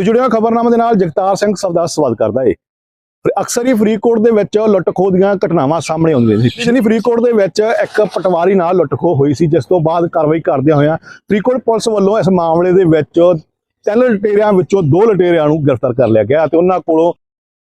ਤੋ ਜੁੜਿਆ ਖਬਰਨਾਮਾ ਦੇ ਨਾਲ ਜਗਤਾਰ ਸਿੰਘ ਸਵਦਾ ਸਵਾਲ ਕਰਦਾ ਏ। ਅਕਸਰ ਹੀ ਫਰੀਦਕੋਟ ਦੇ ਵਿੱਚ ਲੁੱਟ ਦੀਆਂ ਘਟਨਾਵਾਂ ਸਾਹਮਣੇ ਆਉਂਦੀਆਂ ਸੀ ਪਿਛਲੀ ਫਰੀਦਕੋਟ ਦੇ ਵਿੱਚ ਇੱਕ ਪਟਵਾਰੀ ਨਾਲ ਲੁੱਟ ਹੋਈ ਸੀ ਜਿਸ ਤੋਂ ਬਾਅਦ ਕਾਰਵਾਈ ਕਰਦਿਆਂ ਹੋਇਆਂ ਫਰੀਦਕੋਟ ਪੁਲਿਸ ਵੱਲੋਂ ਇਸ ਮਾਮਲੇ ਦੇ ਵਿੱਚ ਤਿੰਨ ਲੁਟੇਰਿਆਂ ਵਿੱਚੋਂ ਦੋ ਲਟੇਰਿਆਂ ਨੂੰ ਗ੍ਰਿਫਤਾਰ ਕਰ ਲਿਆ ਗਿਆ ਤੇ ਉਹਨਾਂ ਕੋਲੋਂ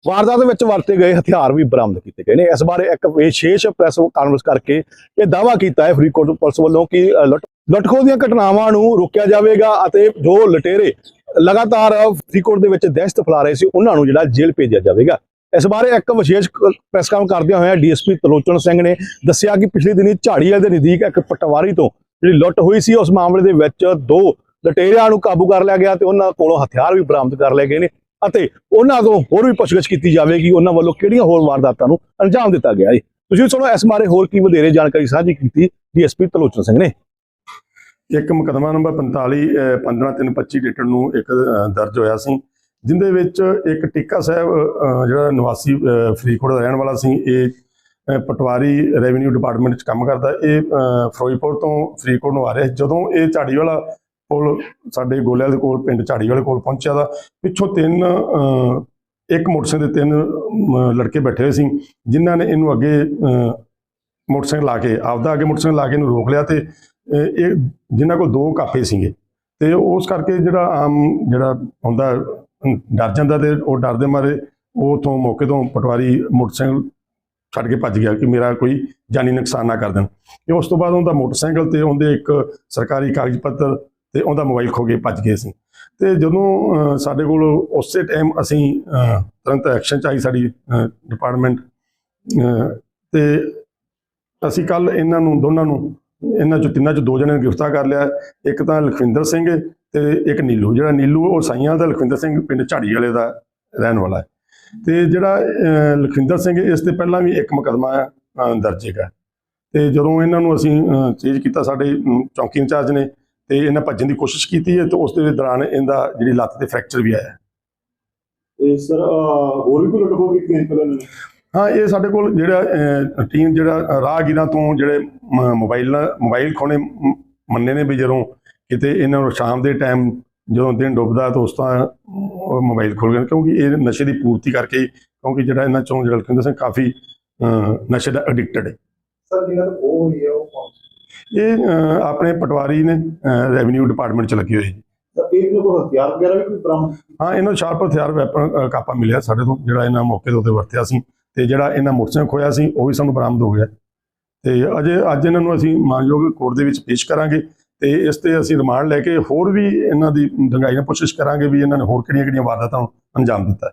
ਵਾਰਦਾਤ ਵਿੱਚ ਵਰਤੇ ਗਏ ਹਥਿਆਰ ਵੀ ਬਰਾਮਦ ਕੀਤੇ ਗਏ ਨੇ। ਇਸ ਬਾਰੇ ਇੱਕ ਵਿਸ਼ੇਸ਼ ਪ੍ਰੈਸ ਕਾਨਫਰੰਸ ਕਰਕੇ ਇਹ ਦਾਅਵਾ ਕੀਤਾ ਹੈ ਫਰੀਦਕੋਟ ਪੁਲਿਸ ਵੱਲੋਂ ਕਿ ਅ, ਲੁੱਟ ਲੁੱਟਖੋ ਦੀਆਂ ਘਟਨਾਵਾਂ ਨੂੰ ਰੋਕਿਆ ਜਾਵੇਗਾ ਅਤੇ ਜੋ ਲਟੇਰੇ ਲਗਾਤਾਰ ਫਰੀਦਕੋਟ ਦੇ ਵਿੱਚ ਦਹਿਸ਼ਤ ਫੈਲਾ ਰਹੇ ਸੀ, ਉਹਨਾਂ ਨੂੰ ਜਿਹੜਾ ਜੇਲ੍ਹ ਭੇਜਿਆ ਜਾਵੇਗਾ। ਇਸ ਬਾਰੇ ਇੱਕ ਵਿਸ਼ੇਸ਼ ਪ੍ਰੈਸ ਕਾਮ ਕਰਦਿਆਂ ਹੋਇਆ ਡੀਐਸਪੀ ਤਲੋਚਨ ਸਿੰਘ ਨੇ ਦੱਸਿਆ ਕਿ ਪਿਛਲੇ ਦਿਨੀ ਝਾੜੀਆਂ ਦੇ ਨਜ਼ਦੀਕ ਇੱਕ ਪਟਵਾਰੀ ਤੋਂ ਜਿਹੜੀ ਲੁੱਟ ਹੋਈ ਸੀ, ਉਸ ਮਾਮਲੇ ਦੇ ਵਿੱਚ ਦੋ ਲਟੇਰਿਆਂ ਨੂੰ ਕਾਬੂ ਕਰ ਲਿਆ ਗਿਆ ਤੇ ਉਹਨਾਂ ਕੋਲੋਂ ਹਥਿਆਰ ਵੀ ਬਰਾਮਦ ਕਰ ਲਏ ਗਏ ਨੇ ਅਤੇ ਉਹਨਾਂ ਤੋਂ ਹੋਰ ਵੀ ਪੁੱਛਗਿੱਛ ਕੀਤੀ ਜਾਵੇਗੀ, ਉਹਨਾਂ ਵੱਲੋਂ ਕਿਹੜੀਆਂ ਹੋਰ ਵਾਰਦਾਤਾਂ ਨੂੰ ਅੰਜਾਮ ਦਿੱਤਾ ਗਿਆ ਹੈ। ਤੁਸੀਂ ਸੁਣੋ, ਇਸ ਬਾਰੇ ਹੋਰ ਕੀ ਵਧੇਰੇ ਜਾਣਕਾਰੀ ਸਾਂਝੀ ਕੀਤੀ ਡੀਐਸਪੀ ਤਲੋਚਨ ਸਿੰਘ ਨੇ। ਇੱਕ ਮੁਕਦਮਾ ਨੰਬਰ 45 15325 ਡੇਟਡ ਨੂੰ ਇੱਕ ਦਰਜ ਹੋਇਆ ਸੀ ਜਿੰਦੇ ਵਿੱਚ ਇੱਕ ਟਿੱਕਾ ਸਾਹਿਬ ਜਿਹੜਾ ਨਿਵਾਸੀ ਫਰੀਦਕੋਟ ਦਾ ਰਹਿਣ ਵਾਲਾ ਸੀ ਇਹ ਪਟਵਾਰੀ ਰੈਵਨਿਊ ਡਿਪਾਰਟਮੈਂਟ 'ਚ ਕੰਮ ਕਰਦਾ ਇਹ ਅਹ, ਫਿਰੋਜ਼ਪੁਰ ਤੋਂ ਫਰੀਦਕੋਟ ਨੂੰ ਆ ਰਿਹਾ ਸੀ। ਜਦੋਂ ਇਹ ਝਾੜੀ ਵਾਲਾ ਕੋਲ ਸਾਡੇ ਗੋਲਿਆਂ ਦੇ ਕੋਲ ਪਿੰਡ ਝਾੜੀ ਵਾਲੇ ਕੋਲ ਪਹੁੰਚਿਆ ਦਾ ਪਿੱਛੋਂ ਤਿੰਨ ਇੱਕ ਮੋਟਰਸਾਈਕਲ ਦੇ ਤਿੰਨ ਲੜਕੇ ਬੈਠੇ ਹੋਏ ਸੀ ਜਿਨ੍ਹਾਂ ਨੇ ਇਹਨੂੰ ਅੱਗੇ ਮੋਟਰਸਾਈਕਲ ਲਾ ਕੇ ਆਪਦਾ ਅੱਗੇ ਮੋਟਰਸਾਈਕਲ ਲਾ ਕੇ ਇਹਨੂੰ ਰੋਕ ਲਿਆ ਤੇ ਇਹ ਜਿਨ੍ਹਾਂ ਕੋਲ ਦੋ ਕਾਫੇ ਸੀਗੇ। ਤੇ ਉਸ ਕਰਕੇ ਜਿਹੜਾ ਆਮ ਜਿਹੜਾ ਹੁੰਦਾ, ਡਰ ਜਾਂਦਾ ਤੇ ਉਹ ਡਰ ਦੇ ਮਾਰੇ, ਉਹ ਤੋਂ ਮੌਕੇ ਤੋਂ ਪਟਵਾਰੀ ਮੋਟਰਸਾਈਕਲ ਛੱਡ ਕੇ ਭੱਜ ਗਿਆ ਕਿ ਮੇਰਾ ਕੋਈ ਜਾਨੀ ਨੁਕਸਾਨ ਨਾ ਕਰ ਦੇਣ। ਤੇ ਉਸ ਤੋਂ ਬਾਅਦ ਉਹਦਾ ਮੋਟਰਸਾਈਕਲ ਤੇ ਉਹਦੇ ਇੱਕ ਸਰਕਾਰੀ ਕਾਗਜ਼ ਪੱਤਰ ਤੇ ਉਹਦਾ ਮੋਬਾਈਲ ਖੋ ਕੇ ਭੱਜ ਗਏ ਸੀ। ਤੇ ਜਦੋਂ ਸਾਡੇ ਕੋਲ ਉਸੇ ਟਾਈਮ ਅਸੀਂ ਤੁਰੰਤ ਐਕਸ਼ਨ ਚ ਆਈ ਸਾਡੀ ਡਿਪਾਰਟਮੈਂਟ ਤੇ ਅਸੀਂ ਕੱਲ ਇਹਨਾਂ ਨੂੰ, ਦੋਨਾਂ ਨੂੰ ਇਹਨਾਂ ਚੋਂ ਤਿੰਨਾਂ ਚੋਂ ਦੋ ਜਣਿਆਂ ਨੂੰ ਗ੍ਰਿਫਤਾਰ ਕਰ ਲਿਆ। ਇੱਕ ਤਾਂ ਲਖਵਿੰਦਰ ਸਿੰਘ ਤੇ ਇੱਕ ਨੀਲੂ ਜਿਹੜਾ ਨੀਲੂ ਉਹ ਸਾਈਆਂ ਦਾ ਲਖਵਿੰਦਰ ਸਿੰਘ ਪਿੰਡ ਝਾੜੀ ਵਾਲੇ ਦਾ ਰਹਿਣ ਵਾਲਾ ਹੈ। ਤੇ ਜਿਹੜਾ ਲਖਵਿੰਦਰ ਸਿੰਘ ਇਸ ਤੇ ਪਹਿਲਾਂ ਵੀ ਇੱਕ ਮੁਕਦਮਾ ਦਰਜ ਹੈਗਾ। ਤੇ ਜਦੋਂ ਇਹਨਾਂ ਨੂੰ ਅਸੀਂ ਚੇਂਜ ਕੀਤਾ ਸਾਡੇ ਅਮ, ਚੌਂਕੀ ਇੰਚਾਰਜ ਨੇ ਤੇ ਇਹਨਾਂ ਭੱਜਣ ਦੀ ਕੋਸ਼ਿਸ਼ ਕੀਤੀ ਹੈ ਤੇ ਉਸ ਦੇ ਦੌਰਾਨ ਇਹਦਾ ਜਿਹੜੀ ਲੱਤ ਤੇ ਫ੍ਰੈਕਚਰ ਵੀ ਆਇਆ। ਤੇ ਸਰ ਹੋਰ ਵੀ ਕੋਈ ਲੁੱਟ ਖੋਹ ਕੀਤੀ ਹੈ ਪਹਿਲਾਂ ਹਾਂ ਇਹ ਸਾਡੇ ਕੋਲ ਜਿਹੜਾ ਟੀਮ ਜਿਹੜਾ ਰਾਹਗੀਰਾਂ ਤੋਂ ਜਿਹੜੇ ਮੋਬਾਈਲ ਮੋਬਾਈਲ ਖੋਣੇ ਮੰਨੇ ਨੇ ਵੀ ਜਦੋਂ ਕਿਤੇ ਇਹਨਾਂ ਨੂੰ ਸ਼ਾਮ ਦੇ ਟਾਈਮ ਜਦੋਂ ਦਿਨ ਡੁੱਬਦਾ ਤਾਂ ਉਸ ਤਾਂ ਮੋਬਾਈਲ ਖੋਲ ਗਏ ਕਿਉਂਕਿ ਇਹ ਨਸ਼ੇ ਦੀ ਪੂਰਤੀ ਕਰਕੇ ਹੀ, ਕਿਉਂਕਿ ਜਿਹੜਾ ਇਹਨਾਂ ਚੋਂ ਜਿਹੜਾ ਲਖਿੰਦਰ ਸਿੰਘ ਕਾਫੀ ਨਸ਼ੇ ਦਾ ਐਡਿਕਟਡ ਹੈ। ਸਰ ਜਿਹਨਾਂ ਤੋਂ ਉਹ ਹੋਈ ਹੈ ਉਹ ਕੌਣ ਇਹ ਆਪਣੇ ਪਟਵਾਰੀ ਨੇ ਰੈਵਨਿਊ ਡਿਪਾਰਟਮੈਂਟ ਚ ਲੱਗੇ ਹੋਏ ਜੀ ਸਰ ਇਹ ਨੂੰ ਕੋਈ ਹਥਿਆਰ ਵਗੈਰਾ ਵੀ ਕੋਈ ਬਰਾਮਦ ਹਾਂ ਇਹਨਾਂ ਨੂੰ ਸ਼ਾਰਪ ਹਥਿਆਰ ਵੈਪਨ ਕਾਪਾ ਮਿਲਿਆ ਸਾਡੇ ਤੋਂ ਜਿਹੜਾ ਇਹਨਾਂ ਮੌਕੇ ਦੇ ਉੱਤੇ ਵਰਤਿਆ ਸੀ। ਤੇ ਜਿਹੜਾ ਇਹਨਾਂ ਮੋਟਰਸਾਈਕਲ ਖੋਇਆ ਸੀ, ਉਹ ਵੀ ਸਾਨੂੰ ਬਰਾਮਦ ਹੋ ਗਿਆ। ਤੇ ਅਜੇ, ਅੱਜ ਇਹਨਾਂ ਨੂੰ ਅਸੀਂ ਮਾਨਯੋਗ ਕੋਰਟ ਦੇ ਵਿੱਚ ਪੇਸ਼ ਕਰਾਂਗੇ ਤੇ ਇਸ ਤੇ ਅਸੀਂ ਰਿਮਾਂਡ ਲੈ ਕੇ ਹੋਰ ਵੀ ਇਹਨਾਂ ਦੀ ਡੰਗਾਈ ਨਾਲ ਕੋਸ਼ਿਸ਼ ਕਰਾਂਗੇ ਵੀ ਇਹਨਾਂ ਨੇ ਹੋਰ ਕਿਹੜੀਆਂ ਕਿਹੜੀਆਂ ਵਾਰਦਾਤਾਂ ਨੂੰ ਅੰਜਾਮ ਦਿੱਤਾ। ਹੈ